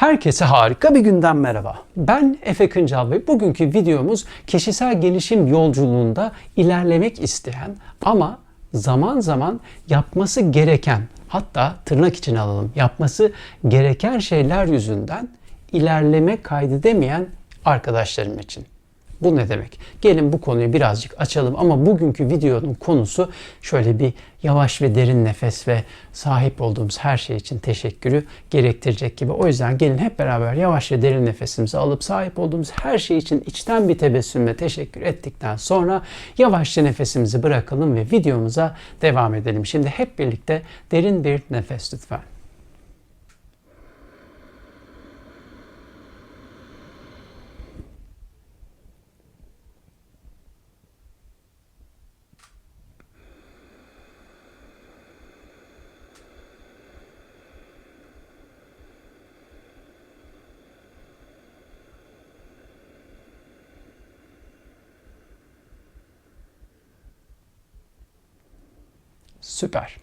Herkese harika bir günden merhaba. Ben Efe Kıncal ve bugünkü videomuz kişisel gelişim yolculuğunda ilerlemek isteyen ama zaman zaman yapması gereken hatta tırnak içine alalım yapması gereken şeyler yüzünden ilerleme kaydedemeyen arkadaşlarım için. Bu ne demek? Gelin bu konuyu birazcık açalım ama bugünkü videonun konusu şöyle bir yavaş ve derin nefes ve sahip olduğumuz her şey için teşekkürü gerektirecek gibi. O yüzden gelin hep beraber yavaş ve derin nefesimizi alıp sahip olduğumuz her şey için içten bir tebessümle teşekkür ettikten sonra yavaşça nefesimizi bırakalım ve videomuza devam edelim. Şimdi hep birlikte derin bir nefes lütfen. Süper.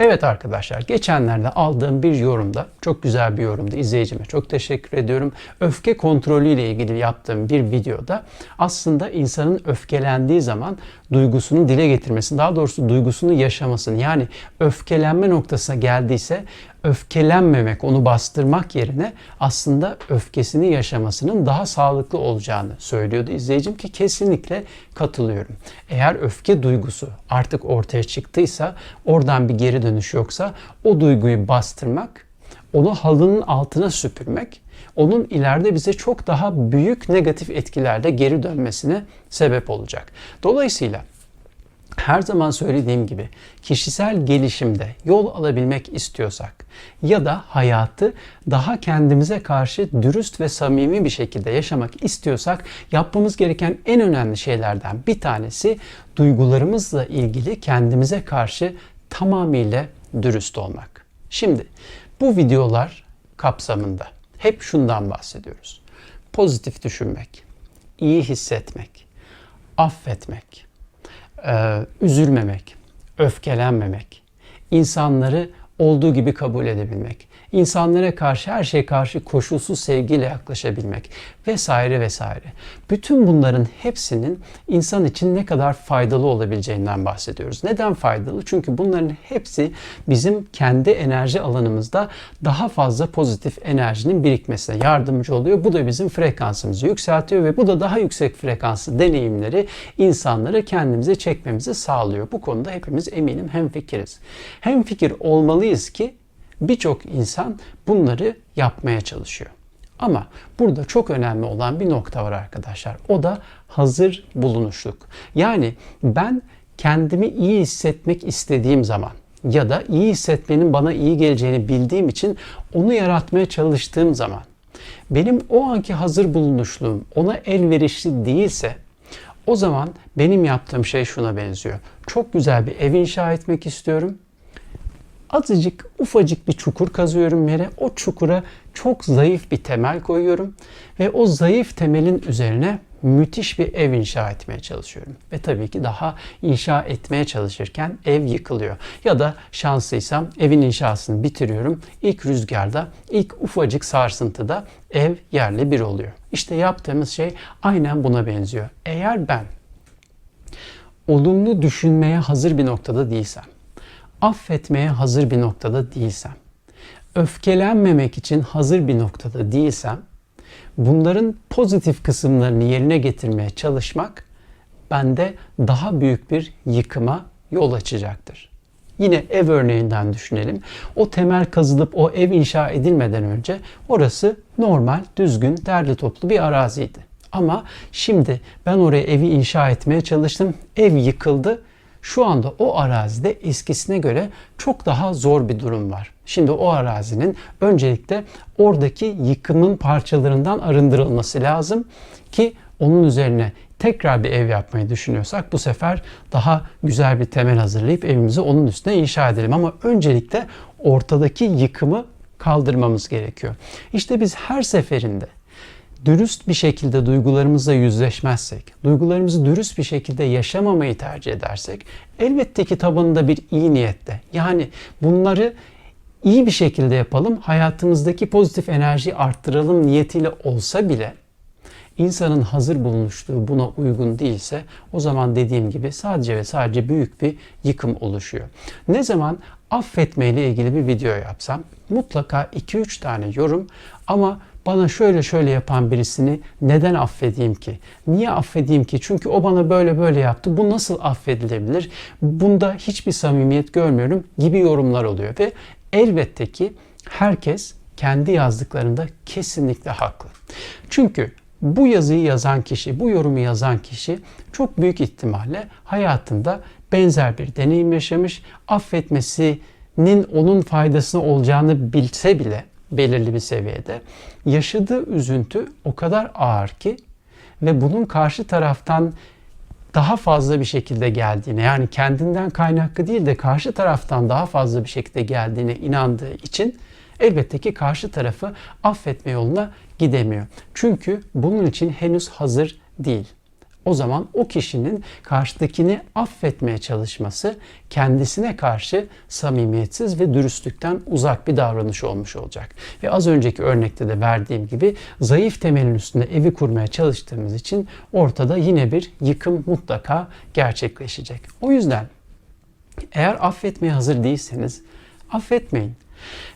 Evet arkadaşlar geçenlerde aldığım bir yorumda çok güzel bir yorumdu izleyicime çok teşekkür ediyorum. Öfke kontrolü ile ilgili yaptığım bir videoda aslında insanın öfkelendiği zaman duygusunu dile getirmesini daha doğrusu duygusunu yaşamasını yani öfkelenme noktasına geldiyse öfkelenmemek, onu bastırmak yerine aslında öfkesini yaşamasının daha sağlıklı olacağını söylüyordu izleyicim ki kesinlikle katılıyorum. Eğer öfke duygusu artık ortaya çıktıysa, oradan bir geri dönüş yoksa o duyguyu bastırmak, onu halının altına süpürmek onun ileride bize çok daha büyük negatif etkilerle geri dönmesine sebep olacak. Dolayısıyla her zaman söylediğim gibi kişisel gelişimde yol alabilmek istiyorsak ya da hayatı daha kendimize karşı dürüst ve samimi bir şekilde yaşamak istiyorsak yapmamız gereken en önemli şeylerden bir tanesi duygularımızla ilgili kendimize karşı tamamıyla dürüst olmak. Şimdi bu videolar kapsamında hep şundan bahsediyoruz. Pozitif düşünmek, iyi hissetmek, affetmek, e, üzülmemek, öfkelenmemek, insanları olduğu gibi kabul edebilmek, insanlara karşı her şeye karşı koşulsuz sevgiyle yaklaşabilmek vesaire vesaire. Bütün bunların hepsinin insan için ne kadar faydalı olabileceğinden bahsediyoruz. Neden faydalı? Çünkü bunların hepsi bizim kendi enerji alanımızda daha fazla pozitif enerjinin birikmesine yardımcı oluyor. Bu da bizim frekansımızı yükseltiyor ve bu da daha yüksek frekanslı deneyimleri insanları kendimize çekmemizi sağlıyor. Bu konuda hepimiz eminim hemfikiriz. Hemfikir olmalıyız ki birçok insan bunları yapmaya çalışıyor. Ama burada çok önemli olan bir nokta var arkadaşlar. O da hazır bulunuşluk. Yani ben kendimi iyi hissetmek istediğim zaman ya da iyi hissetmenin bana iyi geleceğini bildiğim için onu yaratmaya çalıştığım zaman benim o anki hazır bulunuşluğum ona elverişli değilse o zaman benim yaptığım şey şuna benziyor. Çok güzel bir ev inşa etmek istiyorum azıcık ufacık bir çukur kazıyorum yere. O çukura çok zayıf bir temel koyuyorum ve o zayıf temelin üzerine müthiş bir ev inşa etmeye çalışıyorum. Ve tabii ki daha inşa etmeye çalışırken ev yıkılıyor. Ya da şanslıysam evin inşasını bitiriyorum. İlk rüzgarda, ilk ufacık sarsıntıda ev yerle bir oluyor. İşte yaptığımız şey aynen buna benziyor. Eğer ben olumlu düşünmeye hazır bir noktada değilsem, affetmeye hazır bir noktada değilsem, öfkelenmemek için hazır bir noktada değilsem, bunların pozitif kısımlarını yerine getirmeye çalışmak bende daha büyük bir yıkıma yol açacaktır. Yine ev örneğinden düşünelim. O temel kazılıp o ev inşa edilmeden önce orası normal, düzgün, derli toplu bir araziydi. Ama şimdi ben oraya evi inşa etmeye çalıştım. Ev yıkıldı şu anda o arazide eskisine göre çok daha zor bir durum var. Şimdi o arazinin öncelikle oradaki yıkımın parçalarından arındırılması lazım ki onun üzerine tekrar bir ev yapmayı düşünüyorsak bu sefer daha güzel bir temel hazırlayıp evimizi onun üstüne inşa edelim. Ama öncelikle ortadaki yıkımı kaldırmamız gerekiyor. İşte biz her seferinde dürüst bir şekilde duygularımızla yüzleşmezsek, duygularımızı dürüst bir şekilde yaşamamayı tercih edersek elbette ki tabanında bir iyi niyette yani bunları iyi bir şekilde yapalım, hayatımızdaki pozitif enerjiyi arttıralım niyetiyle olsa bile insanın hazır bulunuşluğu buna uygun değilse o zaman dediğim gibi sadece ve sadece büyük bir yıkım oluşuyor. Ne zaman affetme ile ilgili bir video yapsam mutlaka 2-3 tane yorum ama bana şöyle şöyle yapan birisini neden affedeyim ki? Niye affedeyim ki? Çünkü o bana böyle böyle yaptı. Bu nasıl affedilebilir? Bunda hiçbir samimiyet görmüyorum gibi yorumlar oluyor ve elbette ki herkes kendi yazdıklarında kesinlikle haklı. Çünkü bu yazıyı yazan kişi, bu yorumu yazan kişi çok büyük ihtimalle hayatında benzer bir deneyim yaşamış. Affetmesinin onun faydasına olacağını bilse bile belirli bir seviyede yaşadığı üzüntü o kadar ağır ki ve bunun karşı taraftan daha fazla bir şekilde geldiğine yani kendinden kaynaklı değil de karşı taraftan daha fazla bir şekilde geldiğine inandığı için elbette ki karşı tarafı affetme yoluna gidemiyor. Çünkü bunun için henüz hazır değil. O zaman o kişinin karşıdakini affetmeye çalışması kendisine karşı samimiyetsiz ve dürüstlükten uzak bir davranış olmuş olacak. Ve az önceki örnekte de verdiğim gibi zayıf temelin üstünde evi kurmaya çalıştığımız için ortada yine bir yıkım mutlaka gerçekleşecek. O yüzden eğer affetmeye hazır değilseniz affetmeyin.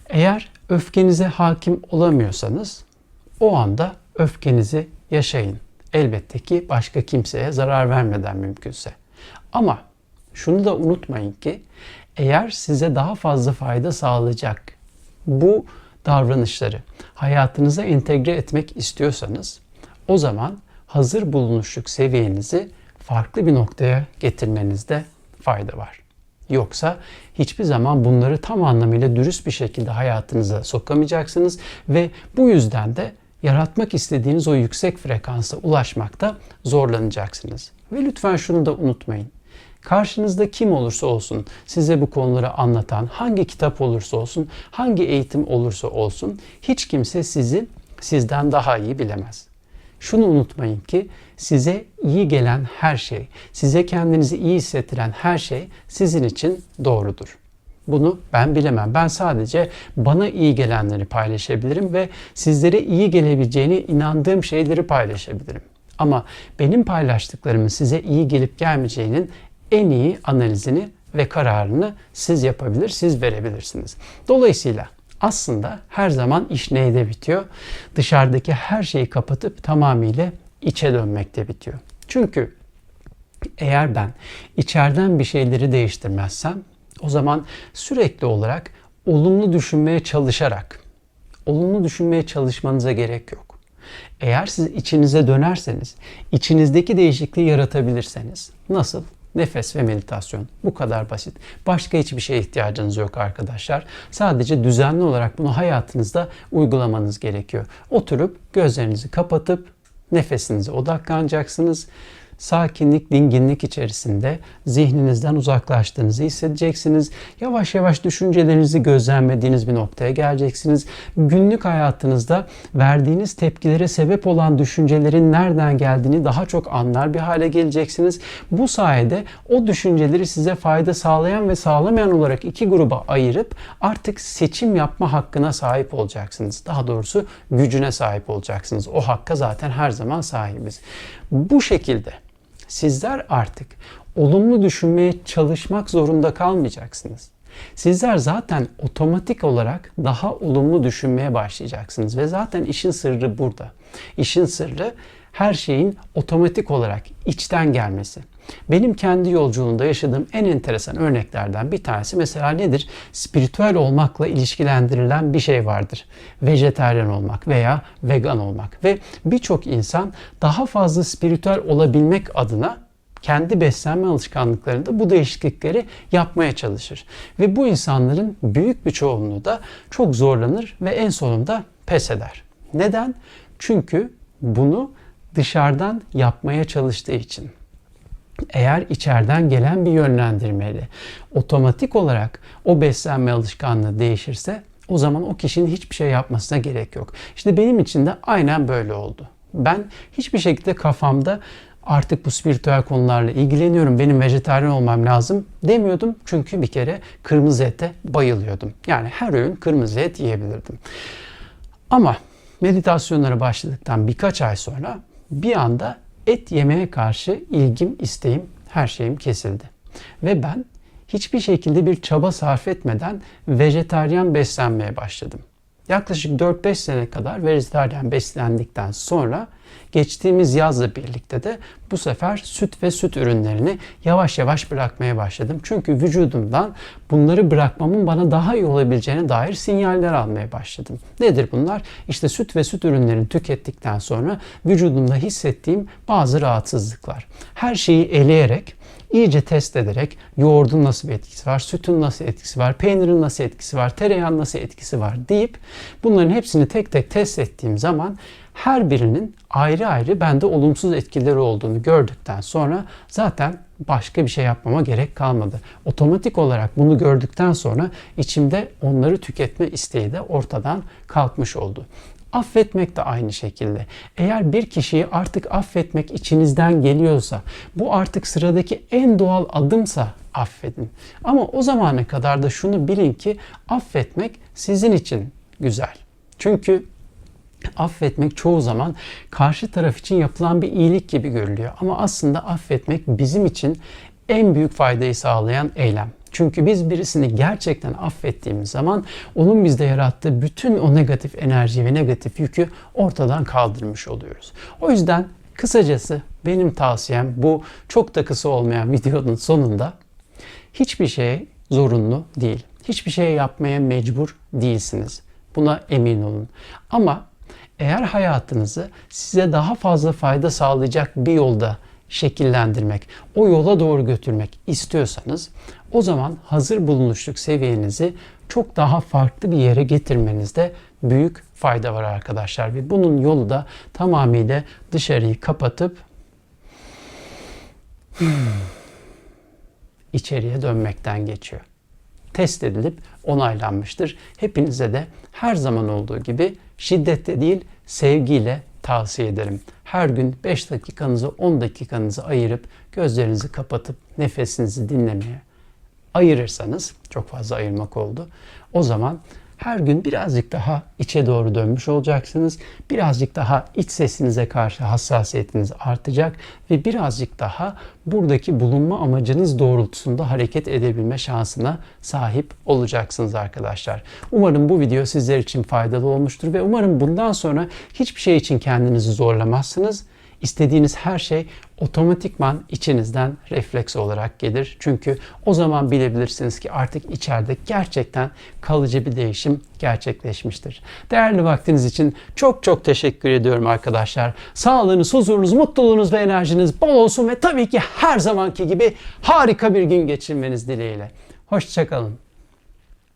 Eğer öfkenize hakim olamıyorsanız o anda öfkenizi yaşayın. Elbette ki başka kimseye zarar vermeden mümkünse. Ama şunu da unutmayın ki eğer size daha fazla fayda sağlayacak bu davranışları hayatınıza entegre etmek istiyorsanız o zaman hazır bulunuşluk seviyenizi farklı bir noktaya getirmenizde fayda var. Yoksa hiçbir zaman bunları tam anlamıyla dürüst bir şekilde hayatınıza sokamayacaksınız ve bu yüzden de yaratmak istediğiniz o yüksek frekansa ulaşmakta zorlanacaksınız. Ve lütfen şunu da unutmayın. Karşınızda kim olursa olsun, size bu konuları anlatan, hangi kitap olursa olsun, hangi eğitim olursa olsun, hiç kimse sizi sizden daha iyi bilemez. Şunu unutmayın ki size iyi gelen her şey, size kendinizi iyi hissettiren her şey sizin için doğrudur. Bunu ben bilemem. Ben sadece bana iyi gelenleri paylaşabilirim ve sizlere iyi gelebileceğine inandığım şeyleri paylaşabilirim. Ama benim paylaştıklarımın size iyi gelip gelmeyeceğinin en iyi analizini ve kararını siz yapabilir, siz verebilirsiniz. Dolayısıyla aslında her zaman iş neyde bitiyor? Dışarıdaki her şeyi kapatıp tamamıyla içe dönmekte bitiyor. Çünkü eğer ben içeriden bir şeyleri değiştirmezsem o zaman sürekli olarak olumlu düşünmeye çalışarak, olumlu düşünmeye çalışmanıza gerek yok. Eğer siz içinize dönerseniz, içinizdeki değişikliği yaratabilirseniz, nasıl? Nefes ve meditasyon. Bu kadar basit. Başka hiçbir şeye ihtiyacınız yok arkadaşlar. Sadece düzenli olarak bunu hayatınızda uygulamanız gerekiyor. Oturup gözlerinizi kapatıp nefesinize odaklanacaksınız sakinlik, dinginlik içerisinde zihninizden uzaklaştığınızı hissedeceksiniz. Yavaş yavaş düşüncelerinizi gözlemlediğiniz bir noktaya geleceksiniz. Günlük hayatınızda verdiğiniz tepkilere sebep olan düşüncelerin nereden geldiğini daha çok anlar bir hale geleceksiniz. Bu sayede o düşünceleri size fayda sağlayan ve sağlamayan olarak iki gruba ayırıp artık seçim yapma hakkına sahip olacaksınız. Daha doğrusu gücüne sahip olacaksınız. O hakka zaten her zaman sahibiz. Bu şekilde sizler artık olumlu düşünmeye çalışmak zorunda kalmayacaksınız. Sizler zaten otomatik olarak daha olumlu düşünmeye başlayacaksınız ve zaten işin sırrı burada. İşin sırrı her şeyin otomatik olarak içten gelmesi. Benim kendi yolculuğumda yaşadığım en enteresan örneklerden bir tanesi mesela nedir? Spiritüel olmakla ilişkilendirilen bir şey vardır. Vejeteryan olmak veya vegan olmak ve birçok insan daha fazla spiritüel olabilmek adına kendi beslenme alışkanlıklarında bu değişiklikleri yapmaya çalışır. Ve bu insanların büyük bir çoğunluğu da çok zorlanır ve en sonunda pes eder. Neden? Çünkü bunu dışarıdan yapmaya çalıştığı için. Eğer içeriden gelen bir yönlendirmeyle otomatik olarak o beslenme alışkanlığı değişirse o zaman o kişinin hiçbir şey yapmasına gerek yok. İşte benim için de aynen böyle oldu. Ben hiçbir şekilde kafamda artık bu spiritüel konularla ilgileniyorum. Benim vejetaryen olmam lazım demiyordum. Çünkü bir kere kırmızı ete bayılıyordum. Yani her öğün kırmızı et yiyebilirdim. Ama meditasyonlara başladıktan birkaç ay sonra bir anda et yemeye karşı ilgim, isteğim, her şeyim kesildi. Ve ben hiçbir şekilde bir çaba sarf etmeden vejetaryen beslenmeye başladım. Yaklaşık 4-5 sene kadar vejetaryen beslendikten sonra geçtiğimiz yazla birlikte de bu sefer süt ve süt ürünlerini yavaş yavaş bırakmaya başladım. Çünkü vücudumdan bunları bırakmamın bana daha iyi olabileceğine dair sinyaller almaya başladım. Nedir bunlar? İşte süt ve süt ürünlerini tükettikten sonra vücudumda hissettiğim bazı rahatsızlıklar. Her şeyi eleyerek iyice test ederek yoğurdun nasıl bir etkisi var, sütün nasıl etkisi var, peynirin nasıl etkisi var, tereyağın nasıl etkisi var deyip bunların hepsini tek tek test ettiğim zaman her birinin ayrı ayrı bende olumsuz etkileri olduğunu gördükten sonra zaten başka bir şey yapmama gerek kalmadı. Otomatik olarak bunu gördükten sonra içimde onları tüketme isteği de ortadan kalkmış oldu. Affetmek de aynı şekilde. Eğer bir kişiyi artık affetmek içinizden geliyorsa, bu artık sıradaki en doğal adımsa affedin. Ama o zamana kadar da şunu bilin ki affetmek sizin için güzel. Çünkü affetmek çoğu zaman karşı taraf için yapılan bir iyilik gibi görülüyor. Ama aslında affetmek bizim için en büyük faydayı sağlayan eylem. Çünkü biz birisini gerçekten affettiğimiz zaman onun bizde yarattığı bütün o negatif enerji ve negatif yükü ortadan kaldırmış oluyoruz. O yüzden kısacası benim tavsiyem bu çok da kısa olmayan videonun sonunda hiçbir şey zorunlu değil. Hiçbir şey yapmaya mecbur değilsiniz. Buna emin olun. Ama eğer hayatınızı size daha fazla fayda sağlayacak bir yolda şekillendirmek, o yola doğru götürmek istiyorsanız o zaman hazır bulunuşluk seviyenizi çok daha farklı bir yere getirmenizde büyük fayda var arkadaşlar. Ve bunun yolu da tamamıyla dışarıyı kapatıp içeriye dönmekten geçiyor. Test edilip onaylanmıştır. Hepinize de her zaman olduğu gibi şiddetle değil sevgiyle tavsiye ederim. Her gün 5 dakikanızı 10 dakikanızı ayırıp gözlerinizi kapatıp nefesinizi dinlemeye ayırırsanız çok fazla ayırmak oldu. O zaman her gün birazcık daha içe doğru dönmüş olacaksınız. Birazcık daha iç sesinize karşı hassasiyetiniz artacak ve birazcık daha buradaki bulunma amacınız doğrultusunda hareket edebilme şansına sahip olacaksınız arkadaşlar. Umarım bu video sizler için faydalı olmuştur ve umarım bundan sonra hiçbir şey için kendinizi zorlamazsınız. İstediğiniz her şey otomatikman içinizden refleks olarak gelir. Çünkü o zaman bilebilirsiniz ki artık içeride gerçekten kalıcı bir değişim gerçekleşmiştir. Değerli vaktiniz için çok çok teşekkür ediyorum arkadaşlar. Sağlığınız, huzurunuz, mutluluğunuz ve enerjiniz bol olsun ve tabii ki her zamanki gibi harika bir gün geçirmeniz dileğiyle. Hoşçakalın.